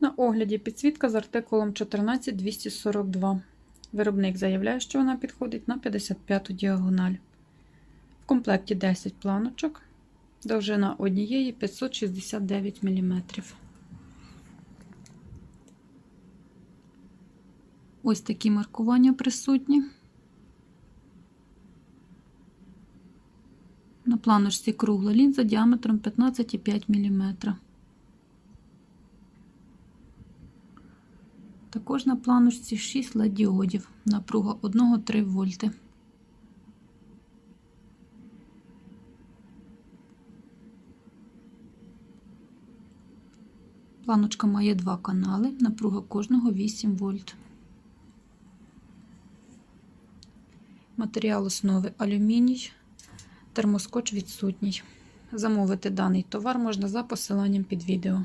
На огляді підсвітка з артикулом 14242. Виробник заявляє, що вона підходить на 55-ту діагональ. В комплекті 10 планочок, довжина однієї 569 мм. Ось такі маркування присутні. На планочці кругла лінза діаметром 15,5 мм. Також на планочці 6 LED діодів, напруга 1,3 вольти. Планочка має два канали, напруга кожного 8 вольт. Матеріал основи алюміній, термоскоч відсутній. Замовити даний товар можна за посиланням під відео.